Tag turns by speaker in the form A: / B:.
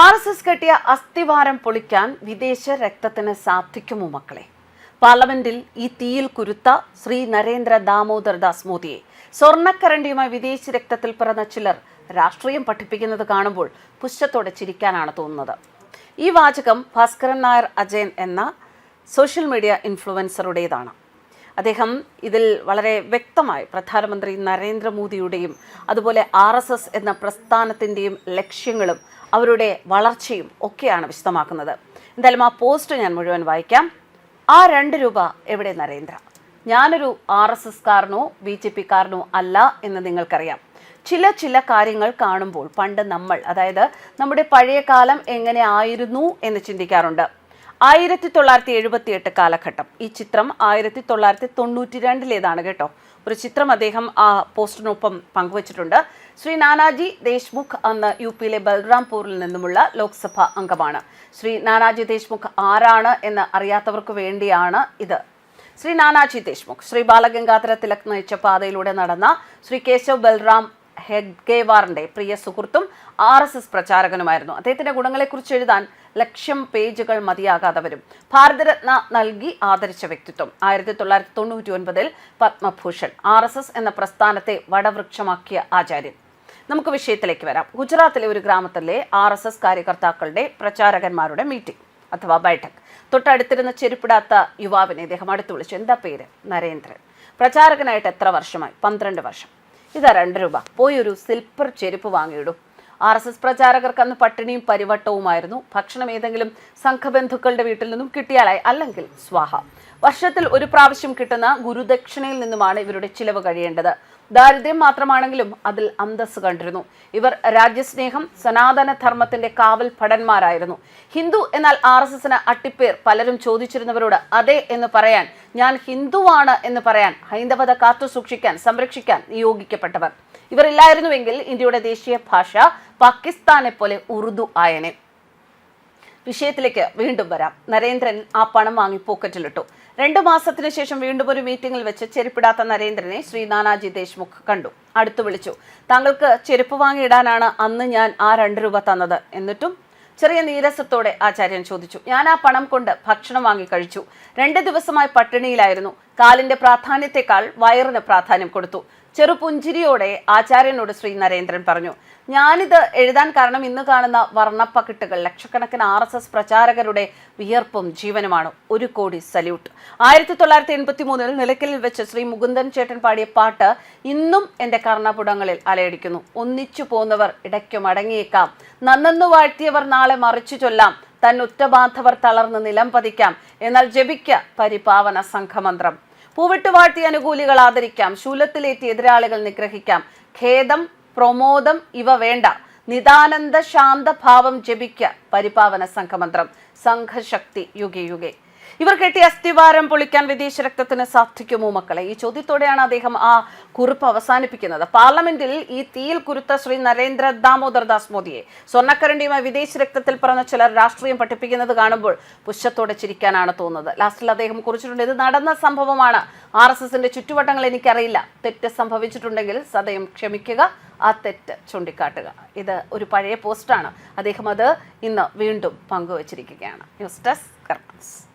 A: R S S കെട്ടിയ അസ്ഥിവാരം പൊളിക്കാൻ വിദേശ രക്തത്തിന് സാധിക്കുമോ മക്കളെ? പാർലമെന്റിൽ ഈ തീയിൽ കുരുത്ത ശ്രീ നരേന്ദ്ര ദാമോദർ ദാസ് മോദിയെ സ്വർണക്കരണ്ടിയുമായി വിദേശ രക്തത്തിൽ പിറന്ന ചിലർ രാഷ്ട്രീയം പഠിപ്പിക്കുന്നത് കാണുമ്പോൾ പുഷ്ടത്തോടെ ചിരിക്കാനാണ് തോന്നുന്നത്. ഈ വാചകം ഭാസ്കരൻ നായർ അജയൻ എന്ന സോഷ്യൽ മീഡിയ ഇൻഫ്ലുവൻസറുടേതാണ്. അദ്ദേഹം ഇതിൽ വളരെ വ്യക്തമായി പ്രധാനമന്ത്രി നരേന്ദ്രമോദിയുടെയും അതുപോലെ ആർ എസ് എസ് എന്ന പ്രസ്ഥാനത്തിന്റെയും ലക്ഷ്യങ്ങളും അവരുടെ വളർച്ചയും ഒക്കെയാണ് വിശദമാക്കുന്നത്. എന്തായാലും ആ പോസ്റ്റ് ഞാൻ മുഴുവൻ വായിക്കാം. ആ രണ്ട് രൂപ എവിടെ നരേന്ദ്ര? ഞാനൊരു ആർ എസ് എസ് കാരനോ ബി ജെ പി കാരനോ അല്ല എന്ന് നിങ്ങൾക്കറിയാം. ചില ചില കാര്യങ്ങൾ കാണുമ്പോൾ പണ്ട് നമ്മൾ അതായത് നമ്മുടെ പഴയ കാലം എങ്ങനെ ആയിരുന്നു എന്ന് ചിന്തിക്കാറുണ്ട്. ആയിരത്തി തൊള്ളായിരത്തി എഴുപത്തി എട്ട് കാലഘട്ടം. ഈ ചിത്രം ആയിരത്തി തൊള്ളായിരത്തി തൊണ്ണൂറ്റി രണ്ടിലേതാണ് കേട്ടോ. ഒരു ചിത്രം അദ്ദേഹം ആ പോസ്റ്റിനൊപ്പം പങ്കുവച്ചിട്ടുണ്ട്. ശ്രീ നാനാജി ദേശ്മുഖ് അന്ന് യു പിയിലെ ബൽറാംപൂരിൽ നിന്നുമുള്ള ലോക്സഭാ അംഗമാണ്. ശ്രീ നാനാജി ദേശ്മുഖ് ആരാണ് എന്ന് അറിയാത്തവർക്ക് വേണ്ടിയാണ് ഇത്. ശ്രീ നാനാജി ദേശ്മുഖ് ശ്രീ ബാലഗംഗാധര തിലക് നയിച്ച പാതയിലൂടെ നടന്ന ശ്രീ കേശവ് ബൽറാം ഹെഡ്ഗേവാറിന്റെ പ്രിയ സുഹൃത്തും ആർ എസ് എസ് പ്രചാരകനുമായിരുന്നു. അദ്ദേഹത്തിന്റെ ഗുണങ്ങളെക്കുറിച്ച് എഴുതാൻ ലക്ഷം പേജുകൾ മതിയാകാതെ വരും ഭാരതരത്ന നൽകി ആദരിച്ച വ്യക്തിത്വം. ആയിരത്തി തൊള്ളായിരത്തി തൊണ്ണൂറ്റി ഒൻപതിൽ പത്മഭൂഷൺ ആർ എസ് എസ് എന്ന പ്രസ്ഥാനത്തെ വടവൃക്ഷമാക്കിയ ആചാര്യൻ. നമുക്ക് വിഷയത്തിലേക്ക് വരാം. ഗുജറാത്തിലെ ഒരു ഗ്രാമത്തിലെ ആർ എസ് എസ് കാര്യകർത്താക്കളുടെ പ്രചാരകന്മാരുടെ മീറ്റിംഗ് അഥവാ ബൈഠക്. തൊട്ടടുത്തിരുന്ന ചെരുപ്പിടാത്ത യുവാവിനെ ഇദ്ദേഹം അടുത്ത് വിളിച്ചു. എന്താ പേര്? നരേന്ദ്രൻ. പ്രചാരകനായിട്ട് എത്ര വർഷമായി? പന്ത്രണ്ട് വർഷം. ഇതാ രണ്ട് രൂപ. പോയി ഒരു സിൽപ്പർ ചെരുപ്പ് വാങ്ങിയിടും. ആർ എസ് എസ് പ്രചാരകർക്ക് അന്ന് പട്ടിണിയും പരിവട്ടവുമായിരുന്നു. ഭക്ഷണം ഏതെങ്കിലും സംഘബന്ധുക്കളുടെ വീട്ടിൽ നിന്നും കിട്ടിയാലായി. അല്ലെങ്കിൽ സ്വാഹ. വർഷത്തിൽ ഒരു പ്രാവശ്യം കിട്ടുന്ന ഗുരുദക്ഷിണയിൽ നിന്നുമാണ് ഇവരുടെ ചിലവ് കഴിയേണ്ടത്. ദാരിദ്ര്യം മാത്രമാണെങ്കിലും അതിൽ അന്തസ് കണ്ടിരുന്നു. ഇവർ രാജ്യസ്നേഹം സനാതന ധർമ്മത്തിന്റെ കാവൽ ഭടന്മാരായിരുന്നു. ഹിന്ദു എന്നാൽ ആർ എസ് എസിന് അട്ടിപ്പേർ പലരും ചോദിച്ചിരുന്നവരോട് അതെ എന്ന് പറയാൻ ഞാൻ ഹിന്ദുവാണ് എന്ന് പറയാൻ ഹൈന്ദവത കാത്തു സൂക്ഷിക്കാൻ സംരക്ഷിക്കാൻ നിയോഗിക്കപ്പെട്ടവർ. ഇവരില്ലായിരുന്നുവെങ്കിൽ ഇന്ത്യയുടെ ദേശീയ ഭാഷ പാകിസ്ഥാനെ പോലെ ഉറുദു ആയനെ. വിഷയത്തിലേക്ക് വീണ്ടും വരാം. നരേന്ദ്രൻ ആ പണം വാങ്ങി പോക്കറ്റിലിട്ടു രണ്ടു മാസത്തിനു ശേഷം വീണ്ടും ഒരു മീറ്റിംഗിൽ വെച്ച് ചെരുപ്പിടാത്ത നരേന്ദ്രനെ ശ്രീ നാനാജി ദേശ്മുഖ് കണ്ടു. അടുത്തു വിളിച്ചു. താങ്കൾക്ക് ചെരുപ്പ് വാങ്ങിയിടാനാണ് അന്ന് ഞാൻ ആ രണ്ട് രൂപ തന്നത് എന്നിട്ടും ചെറിയ നീരസത്തോടെ ആചാര്യൻ ചോദിച്ചു. ഞാൻ ആ പണം കൊണ്ട് ഭക്ഷണം വാങ്ങി കഴിച്ചു. രണ്ട് ദിവസമായി പട്ടിണിയിലായിരുന്നു. കാലിന്റെ പ്രാധാന്യത്തെക്കാൾ വയറിന് പ്രാധാന്യം കൊടുത്തു. ചെറുപുഞ്ചിരിയോടെ ആചാര്യനോട് ശ്രീ നരേന്ദ്രൻ പറഞ്ഞു ഞാനിത് എഴുതാൻ കാരണം ഇന്ന് കാണുന്ന വർണപ്പകിട്ടുകൾ ലക്ഷക്കണക്കിന് ആർ എസ് എസ് പ്രചാരകരുടെ വിയർപ്പും ജീവനുമാണ്. ഒരു കോടി സല്യൂട്ട്. ആയിരത്തി തൊള്ളായിരത്തി എൺപത്തി മൂന്നിൽ നിലയ്ക്കലിൽ വെച്ച് ശ്രീ മുകുന്ദൻ ചേട്ടൻ പാടിയ പാട്ട് ഇന്നും എന്റെ കർണപുടങ്ങളിൽ അലയടിക്കുന്നു. ഒന്നിച്ചു പോന്നവർ ഇടയ്ക്കു മടങ്ങിയേക്കാം. നന്നെന്നു വാഴ്ത്തിയവർ നാളെ മറിച്ചു ചൊല്ലാം. തന്നുറ്റബാന്ധവർ തളർന്ന് നിലം പതിക്കാം. എന്നാൽ ജപിക്ക പരിപാവന സംഘമന്ത്രം. പൂവിട്ട് അനുകൂലികൾ ആദരിക്കാം. ശൂലത്തിലേറ്റി എതിരാളികൾ നിഗ്രഹിക്കാം. ഖേദം പ്രമോദം ഇവ വേണ്ട. നിതാനന്ദ ശാന്തഭാവം ജപിക്ക. പരിപാവന സംഘമന്ത്രം. സംഘശക്തി യുഗയുഗേ യുഗെ. ഇവർ കെട്ടിയ അസ്ഥിവാരം പൊളിക്കാൻ വിദേശ രക്തത്തിന് സാധിക്കുമോ മക്കളെ? ഈ ചോദ്യത്തോടെയാണ് അദ്ദേഹം ആ കുറിപ്പ് അവസാനിപ്പിക്കുന്നത്. പാർലമെന്റിൽ ഈ തീയിൽ കുരുത്ത ശ്രീ നരേന്ദ്ര ദാമോദർ ദാസ് മോദിയെ സ്വർണക്കരണ്ടിയുമായി വിദേശ രക്തത്തിൽ പറഞ്ഞ ചിലർ രാഷ്ട്രീയം പഠിപ്പിക്കുന്നത് കാണുമ്പോൾ പുഷ്പത്തോടെ ചിരിക്കാനാണ് തോന്നുന്നത്. ലാസ്റ്റിൽ അദ്ദേഹം കുറിച്ചിട്ടുണ്ട് ഇത് നടന്ന സംഭവമാണ്. ആർ എസ് എസിന്റെ ചുറ്റുവട്ടങ്ങൾ എനിക്കറിയില്ല. തെറ്റ് സംഭവിച്ചിട്ടുണ്ടെങ്കിൽ സദയം ക്ഷമിക്കുക. ആ തെറ്റ് ചൂണ്ടിക്കാട്ടുക. ഇത് ഒരു പഴയ പോസ്റ്റാണ്. അദ്ദേഹം അത് ഇന്ന് വീണ്ടും പങ്കുവച്ചിരിക്കുകയാണ്. News desk കർമ്മസ്